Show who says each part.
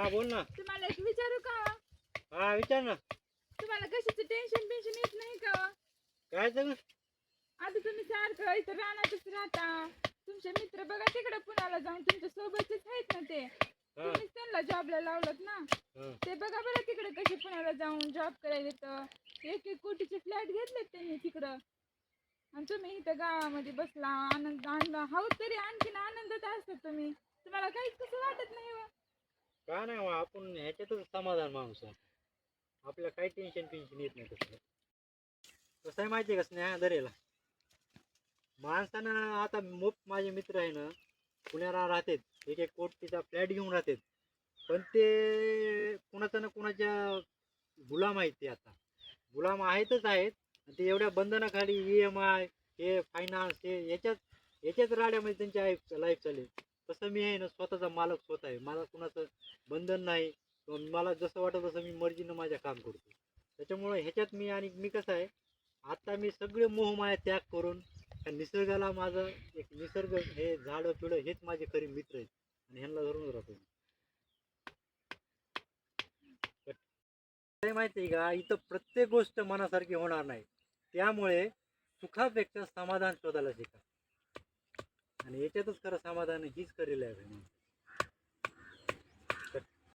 Speaker 1: हा बोल ना.
Speaker 2: तुम्हाला एक विचारू का? हो?
Speaker 1: हा विचार ना.
Speaker 2: तुम्हाला कशाचं टेन्शन टेन्शन येत नाही का? हो?
Speaker 1: काय सगळं
Speaker 2: आता तुम्ही सारखं इथं रानातच राहता. तुमचे मित्र बघा तिकडे पुण्याला जाऊन तुमच्या सोबतच आहेत ना ते.
Speaker 1: हा.
Speaker 2: तुम्हीच त्यांना जॉबला लावलं ना.
Speaker 1: हा.
Speaker 2: ते बघा बरं तिकडे कसे पुण्याला जाऊन जॉब करायला तर एक एक कोटीचे फ्लॅट घेतलेत त्यांनी तिकडं. आणि तुम्ही इथं गावामध्ये बसला आनंद आनंद हाऊ तरी आणखीन आनंदात असतात तुम्ही. तुम्हाला काहीच कसं वाटत नाही का
Speaker 1: काय नाही मग आपण ह्याच्यातच समाधान माणूस आहे. आपल्याला काही टेन्शन टेन्शन येत नाही कसं कसं आहे माहिती आहे का स्नेहा दरेला? माणसानं आता मोप माझे मित्र आहे ना पुण्याला राहतात. एक एक कोटीचा फ्लॅट घेऊन राहतात. पण ते कुणाचं ना कुणाच्या गुलाम आहेत ते आता. गुलाम आहेतच आहेत. आणि ते एवढ्या बंधनाखाली ई एम आय हे फायनान्स हे याच्यात याच्याच राड्यामध्ये त्यांची लाईफ लाईफ चालेल. तसं मी आहे ना स्वतःचा मालक स्वतः आहे. मला कुणाचं बंधन नाही. मला जसं वाटत तसं मी मर्जीनं माझ्या काम करतो. त्याच्यामुळं ह्याच्यात मी आणि मी कसं आहे आता मी सगळे मोहमाया त्याग करून त्या निसर्गाला माझं एक निसर्ग हे झाडं पिळं हेच माझे खरे मित्र आहेत. आणि ह्यांना धरूनच राहतो काय माहिती आहे का इथं प्रत्येक गोष्ट मनासारखी होणार नाही. त्यामुळे सुखापेक्षा समाधान शोधायला शिका. आणि याच्यातच खरं समाधान हीच खरी लाईफ आहे